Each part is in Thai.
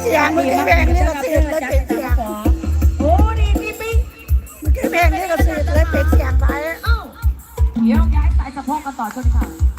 เสียงเมื่อกี้เพลงนี่ก็ติดเลยเป็นเสียงโอ้ดีพี่ปิ๊งเมื่อกี้เพลงนี่ก็ติดเลยเป็นเสียงไปเเดี๋ยวย้ายสายสะโพกกันต่อชนค่ะ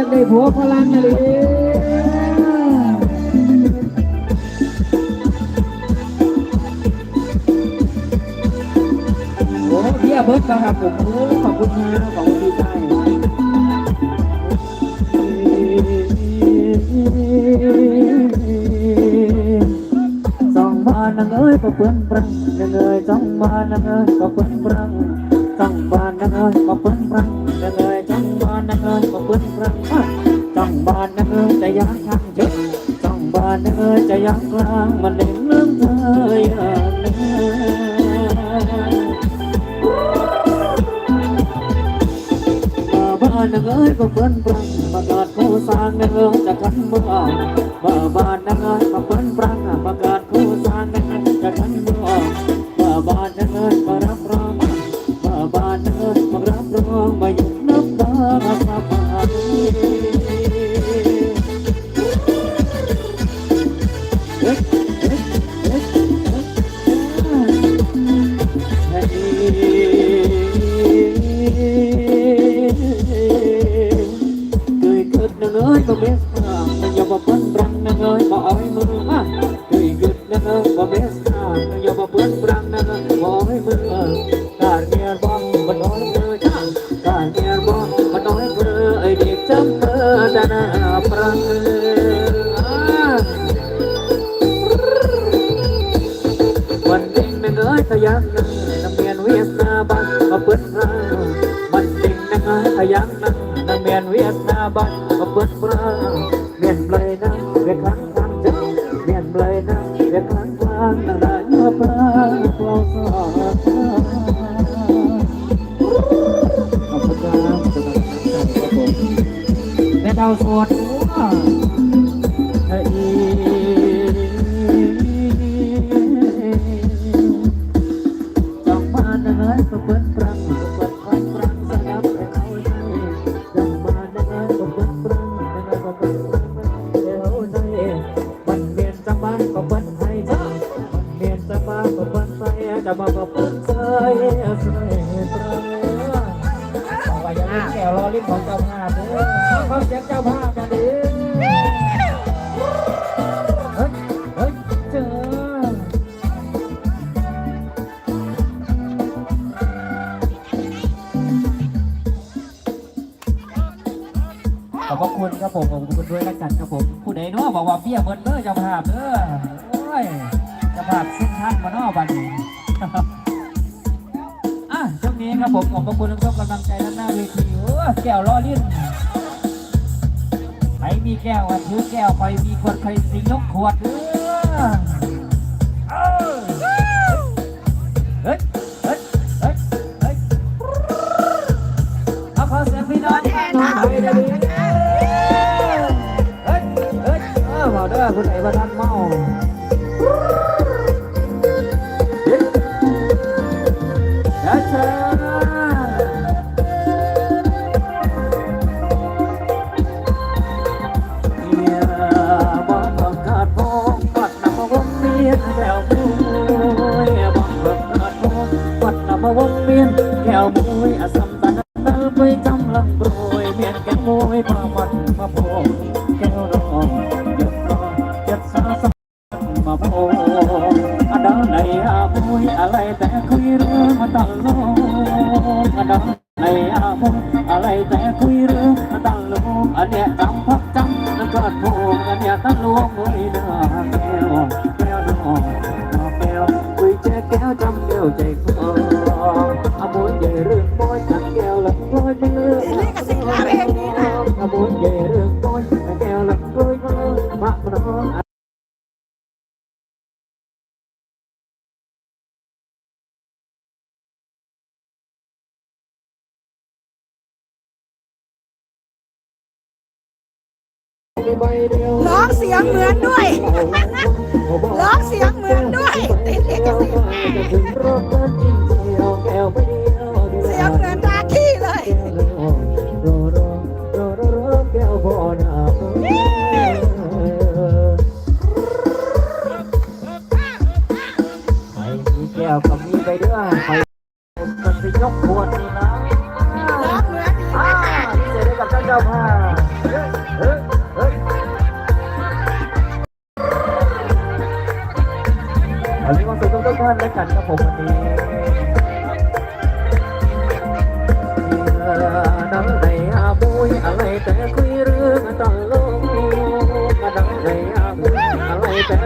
อยากได้ผัวพลังอะไรโอ้เพี่เบิร์ตครับผมขอบคุณนะขอบคุณพี่ชายสองมานนงเอ้ยก็เปิ้นปรังนางเอ้ยสองมานนงเอ้ยก็เปิ้นปรังสองมานนงเอ้ยก็เปิ้นปรังนางเอ้ยายขอบคุณครับจ้องบ้านนะเออจะยังช่างเถอะจ้องบ้านนะเออจะยังกลางมันเด่งเรื่อเธออย่างนี้านนางเอ้ยก็เปิ้นปรังประกาศผู้สร้างนางเอ้จะกันบ้าบ้าบ้านนางเอ้ยมาเปิ้นปรังประกาศ laban, magbasbura ด้วยละกันครับผมผู้ใดเนาะบอกว่าเบี้ยเบิดเด้อเจ้าภาพเด้อโอ้ยจ้าภาพเส้นทางมาเนาบันี้อะช่วงนี้ครับผมขอบพระคุณทุกท่านกำลังใจด้านหน้าเวทีโอ้แก้วล้อลิ้นใครมีแก้วถือแก้วไปมีขวดใครสิงยกขวดเด้อ Bye, bye. เหมือนด้วย มีความสุขทุกท่านแล้วกันครับผมวันนี้ดังในอาบุยอะไรแต่คุยเรื่องตลกดังในอาบุยอะไรแต่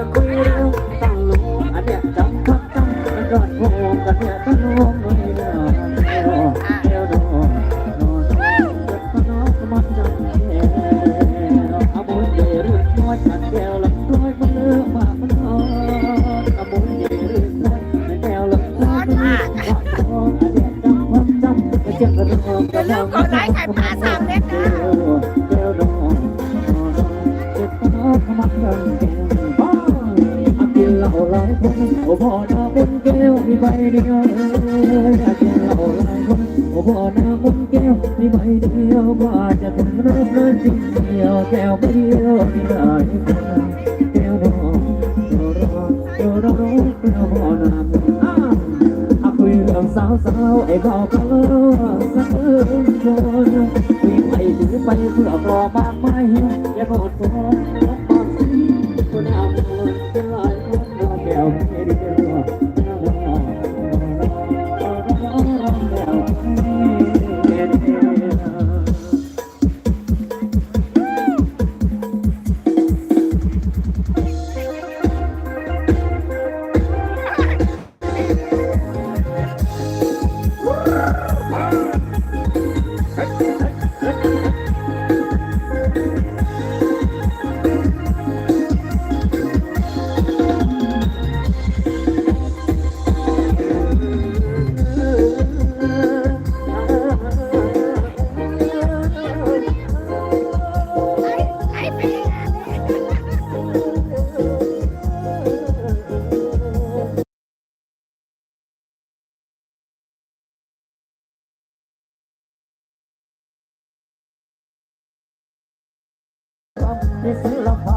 ำที่ศิลปะ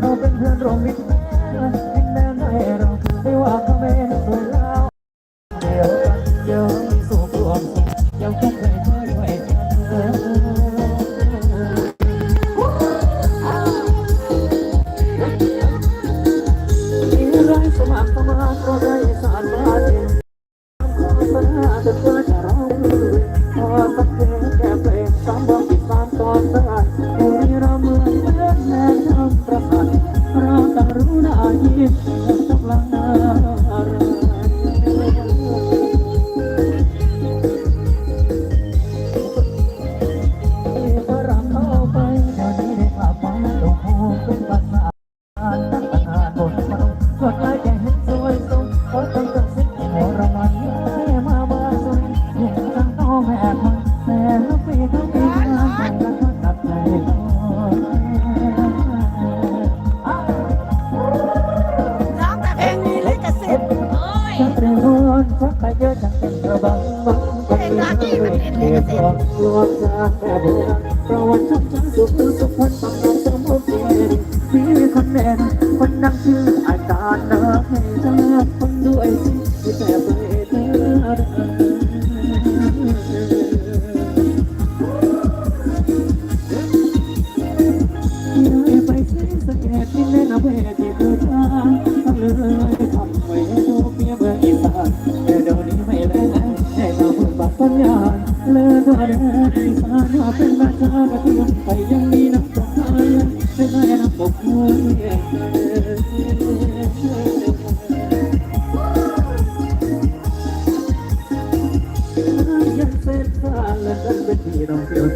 เราเป็นเพื่อนร่วมมิตรทิ้งแม้ในเราไม่ว่าเขาไม่สวยแล้วเดียวกันเดียวมีสุขรวมสุขยังคงเคยเมื่อไหร่สมัครสมาก็ได้สารมา แค่บุประวัติทุกชั้นสุขทุกคนต้องรองสมบูรณ์มีคนแน่นคนนั่งชื่ออาจารย์นะให้เธอคนด้วยสิแต่เพื่อเธอ não Preto.